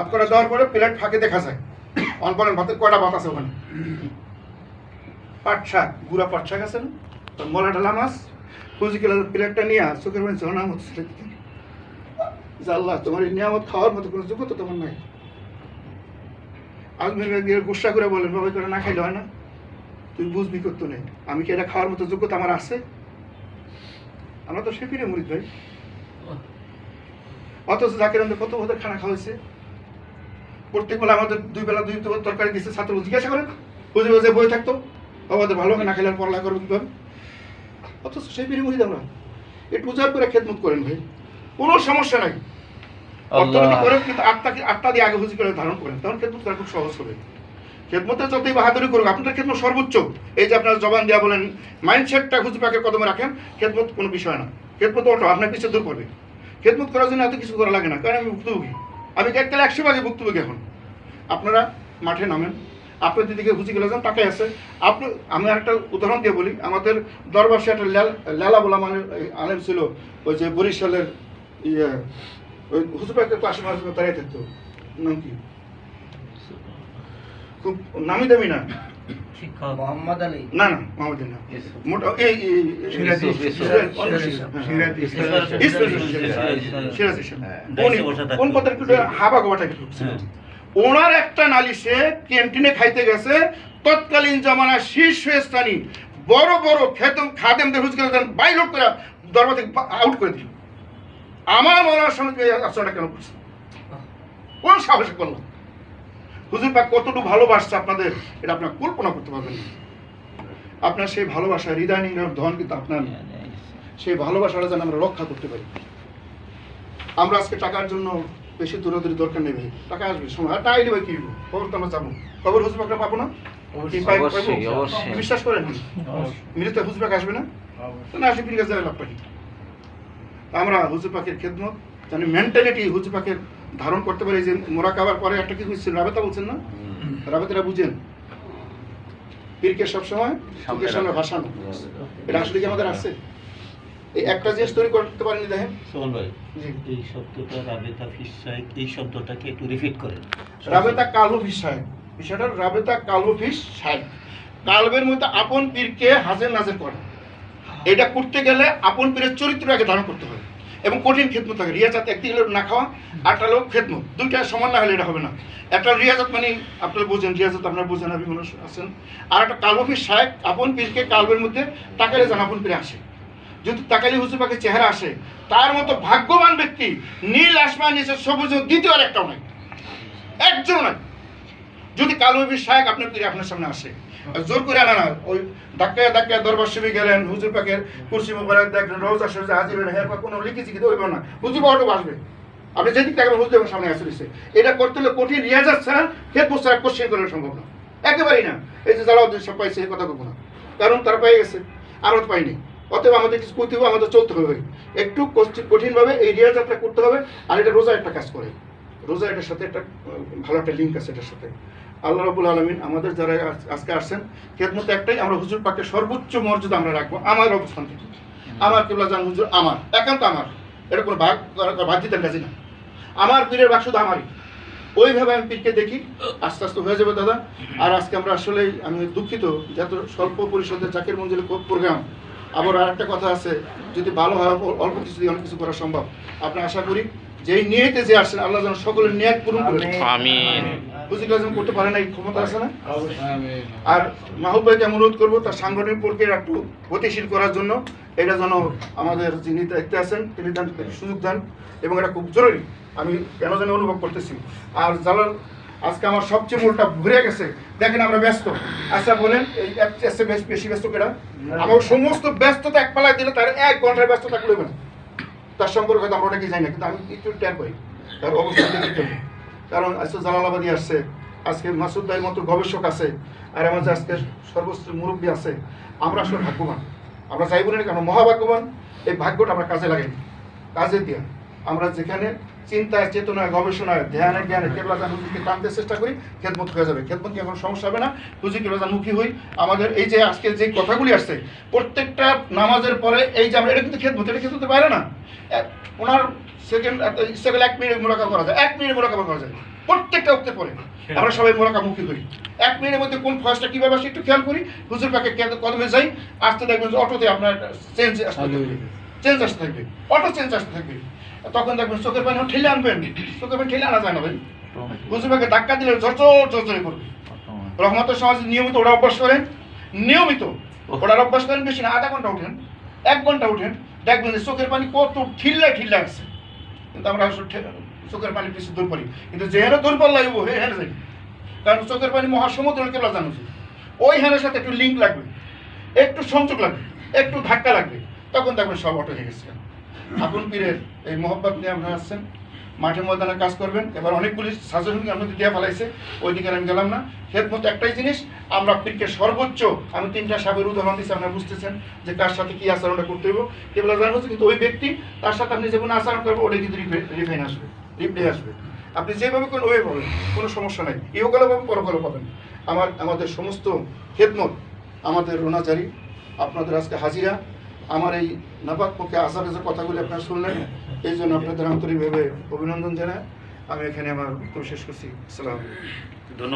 ভাত করা দেওয়ার পরে প্লেট ফাঁকে দেখা যায়। অন করেন ভাতের কয়টা আছে ওখানে? পাট শাক, গুড়া পাট শাক আছে না? তোর মলা ঢালা মাছ কিলো প্লেটটা নিয়ে চোখের মধ্যে জনা মতো ছেড়ে দিতেন জাল্লাহ তোমার এই নিয়ামত খাওয়ার মতো কোনো যোগ্যতা তোমার নাই। আজমের গিয়ে গুসা করে বলেন বাবা করে না খাইলে হয় না। তুই বুঝবি করতো নেই। আমি কি এটা খাওয়ার মতো যোগ্যতা আমার আছে? আমরা তো সেপিনে মরিদ ভাই। অথচ জাকির কত ওদের খানা খাওয়াইছে? প্রত্যেক বেলা আমাদের দুই বেলা দুই তরকারি দিচ্ছে ছাত্র জিজ্ঞাসা করেন? বুঝে বুঝে বই থাকতো। আমাদের ভালো না খেলে আর পড়ালেখা করব কীভাবে? অথচ সেই পিড়ি মরিদ আমরা একটু উজাড় করে খেদমত করেন ভাই। কোনো সমস্যা নাই। অর্থনীতি আল্লাহ। করেন কিন্তু আটটা আটটা দিয়ে আগে হুজি করে ধারণ করেন। তখন খেদমত করা খুব সহজ হবে। খেদমতের যতই বাহাদুরি করুক আপনাদের খেদমত সর্বোচ্চ। এই যে আপনার জবান দেওয়া বলেন মাইন্ডসেটটা হুজি পাকের কদমে রাখেন খেদমত কোনো বিষয় না। খেদমত অটো আপনার পিছিয়ে দূর করবে খেদমত করার জন্য এত কিছু করা লাগে না কারণ আমি ভুক্তভোগী। আমি এককালে একশো ভাগে ভুক্তভোগী এখন। আপনারা মাঠে নামেন। আপনাদের দিকে হুচি গেলে যান তাকে আছে। আপনি, আমি একটা উদাহরণ দিয়ে বলি। আমাদের দরবাসে একটা লেল- বলা মানে আলেম ছিল, ওই যে বরিশালের ইয়ে ওই হুসুপাকে পাশে মাসে দাঁড়িয়ে থাকতো। নাম কি? খুব নামি দামি না। মোহাম্মদ আলী না না মোটা এই সিরাজি, সিরাজি, সিরাজি, হ্যাঁ। হ্যাঁ। কোন হাবা গোবাটা ওনার একটা নালিশে ক্যান্টিনে খাইতে গেছে তৎকালীন জামানার শীর্ষস্থানী বড় বড় খেতম খাদেমদের হুজ করে বাই করে দরবার থেকে আউট করে দিল আমার মনের সঙ্গে এই আচরণটা কেন করছে কোন সাহসে করলাম হুজুর পাক কতটুকু ভালোবাসছে আপনাদের এটা আপনার কল্পনা করতে পারবেন না। আপনার সেই ভালোবাসা হৃদয় নিংড়ার ধন কিন্তু আপনার সেই ভালোবাসাটা যেন আমরা রক্ষা করতে পারি। আমরা আজকে টাকার জন্য বেশি দূরাদূরি দরকার নেই টাকা আসবে সময় আর টাকা দিবে কি খবর তো আমরা যাব খবর হুজবাকরা পাবো না। বিশ্বাস করেন? মিলিত হুজবাক আসবে না? না আসলে ফিরে যাবে লাভ পাই। আমরা হুজুর পাকের খেদমত জানি মেন্টালিটি হুজুর পাকের ধারণ করতে পারি যে মোরা খাবার পরে একটা কি বুঝছেন রাবেতা বলছেন না? রাবেতারা বুঝেন। পীরকে সবসময় চোখের সামনে ভাসানো। এটা আসলে কি আমাদের আছে? এই একটা জিনিস তৈরি করতে পারেনি দেখেন। সোহন ভাই এই শব্দটা রাবেতা ফিস সাহেব এই শব্দটাকে একটু রিপিট করেন। রাবেতা কালো ফিস সাহেব বিষয়টা রাবেতা কালো ফিস সাহেব কালবের মধ্যে আপন পীরকে হাজের নাজের করে। এটা করতে গেলে আপন পীরের চরিত্রটাকে ধারণ করতে হবে এবং কঠিন খেদমত থাকে। রিয়াজাত একদিকে হলো না খাওয়া আটটা লোক খেদমত। দুইটা সমান না হলে এটা হবে না। একটা রিয়াজাত মানে আপনারা বুঝেন, রিয়াজাত আপনারা বুঝেন আপনি মানুষ আছেন। আর একটা কালো ফিস সাহেব আপন পীরকে কালবের মধ্যে টাকালে জান আপন পীরে আসে। যদি তাকালি হুজুর পাকে চেহারা আসে, তার মতো ভাগ্যবান ব্যক্তি নীল আসমান নিচে সবুজ দ্বিতীয় আর একটাও নাই। একজন নাই। যদি কালো শায়েক আপনার পীরে আপনার সামনে আসে। জোর করে আনা না, ওই ধাক্কায় ধাক্কায় দরবার শিবে গেলেন, হুজুর পাকের কুরসি মোবারক দেখলেন রোজা শরীরে হাজির হলেন হ্যাঁ কোনো লিখি চিকি হইব না। হুজুর বাবাটা আসবে। আপনি যেদিক থাকবেন হুজুর সামনে আসে দিচ্ছে এটা করতে হলে কঠিন রিয়াজাত ছাড়া খেত বসে কোশ্চেন করা সম্ভব না। একেবারেই না। এই যে ওদের সব পাইছে, এ কথা বলব না। কারণ তারা পেয়ে গেছে আমরা পাইনি। অতএব আমাদের কিছু করতে আমাদের চলতে হবে। একটু কঠিনভাবে এই রিয়াজাতটা করতে হবে, আর এটা রোজা একটা কাজ করে। রোজা এটার সাথে একটা ভালো একটা লিঙ্ক আছে এটার সাথে। আল্লাহ রবুল আলমিন আমাদের যারা আজকে আসছেন, খেদমত একটাই, আমরা হুজুর পাকে সর্বোচ্চ মর্যাদা আমরা রাখব আমার অবস্থান থেকে। আমার কেবলা জান হুজুর আমার, একান্ত আমার। এটা কোনো ভাগ ভাগ দিতে কাজে না। আমার পীরের বাক শুধু আমারই। ওইভাবে আমি পীরকে দেখি, আস্তে আস্তে হয়ে যাবে দাদা। আর আজকে আমরা আসলেই, আমি দুঃখিত যত স্বল্প পরিষদের জাকির মঞ্জিলের প্রোগ্রাম আবার আর একটা কথা আছে যদি ভালো হয় অল্প- কিছু দিয়ে অনেক কিছু করা সম্ভব। আপনি আশা করি যেই নিয়েতে যে আসছেন আল্লাহ যেন সকলের নিয়াত পূরণ করে আমিন। বুঝি কাজম করতে পারে না এই ক্ষমতা আছে না? আর মাহবুব ভাইকে অনুরোধ করব তার সাংগঠনিক প্রক্রিয়া একটু গতিশীল করার জন্য। এটা যেন আমাদের যিনি দায়িত্বে আছেন তিনি দান সুযোগ দেন এবং এটা খুব জরুরি। আমি কেন যেন অনুভব করতেছি। আর জালাল আজকে আমার সবচেয়ে মূলটা ঘুরে গেছে। দেখেন আমরা ব্যস্ত। আচ্ছা বলেন, এই বেশ বেশি ব্যস্ত কেনা আমার সমস্ত ব্যস্ততা এক পালায় দিলে তার এক ঘণ্টার ব্যস্ততা করবে না তার সম্পর্কে হয়তো আমরা অনেকে জানি না, কিন্তু আমি একটু ট্যাগ করি তার অবস্থা। কারণ আজকে জালালাবাদী আসছে। আজকে মাসুদ ভাইয়ের মতো গবেষক আছে। আর আমার যে আজকে সর্বোচ্চ মুরব্বী আছে, আমরা আসলে ভাগ্যবান। আমরা চাইব না কেন, মহাভাগ্যবান। এই ভাগ্যটা আমরা কাজে লাগাই কাজে দিয়া। আমরা যেখানে চিন্তায় চেতনায় গবেষণায় ধ্যানে জ্ঞানে কেবলাজান হুজুরকে টানতে চেষ্টা করি খেদমত হয়ে যাবে। খেদমত কোনো সমস্যা হবে না। হুজুর কেবলাজান মুখী হই। আমাদের এই যে আজকে যে কথাগুলি আসছে প্রত্যেকটা নামাজের পরে এই যে আমরা এটা কিন্তু খেদমত এটা খেদমতে পারে না। ওনার সেকেন্ড সেকেন্ড এক মিনিট মোলাকা করা যায়। এক মিনিট মোলাকা করা যায়। প্রত্যেকটা উঠতে পরে আমরা সবাই মোলাকামুখী করি এক মিনিটের মধ্যে কোন ফয়েসটা কীভাবে আসে একটু খেয়াল করি। হুজুর পাকে কেদ- কদমে যাই আসতে দেখবেন যে অটোতে আপনার চেঞ্জ আসতে চেঞ্জ আসতে থাকবে অটো চেঞ্জ আসতে থাকবে। তখন দেখবেন চোখের পানি ঠেলে আনবেন, চোখের পানি ঠেলে আনা যায় না ভাই। হুজুর ধাক্কা দিলে ঝরঝর ঝরঝরে করবে। রহমতের সমাজে নিয়মিত ওরা অভ্যাস করেন, নিয়মিত ওটার অভ্যাস করেন বেশি না, আধা ঘণ্টা উঠেন, এক ঘণ্টা উঠেন, দেখবেন যে চোখের পানি কত ঠিল্লা ঠিল্লা আসছে। কিন্তু আমরা চোখের পানি পিছু দূর কিন্তু যেখানে দূর পাল্লা লাগবো হ্যাঁ যাই কারণ চোখের পানি মহাসমুদ্র কেবলা জানো ওই হ্যানের সাথে একটু লিঙ্ক লাগবে, একটু সংযোগ লাগবে, একটু ধাক্কা লাগবে। তখন দেখবেন সব অটো হয়ে গেছে। আপন পীরের এই মোহব্বত নিয়ে আপনারা আসছেন। মাঠে ময়দানে কাজ করবেন। এবার অনেকগুলি সাজেশন আমাদের দেওয়া ফেলাইছে। ওই দিকে আমি গেলাম না। খেদমত একটাই জিনিস, আমরা পীরকে সর্বোচ্চ, আমি তিনটা সাবের উদাহরণ দিচ্ছি আপনারা বুঝতেছেন যে কার সাথে কী আচরণটা করতে হইব। এগুলো জানা হচ্ছে কিন্তু ওই ব্যক্তি, তার সাথে আপনি যেমন আচরণ করবেন, ওটাই কিন্তু রিফাইন আসবে, রিপ্লে আসবে। আপনি যেভাবে করেন, ওইভাবে পাবেন, কোনো সমস্যা নাই। ইহকালে পাবেন পরকালে পাবেন। আমার, আমাদের সমস্ত খেদমত আমাদের রোনাচারি, আপনাদের আজকে হাজিরা। আমার এই নাপাক পক্ষে আসার যে কথাগুলি আপনারা শুনলেন। এই জন্য আপনাদের আন্তরিকভাবে অভিনন্দন জানায় আমি এখানে আমার শেষ করছি। সালাম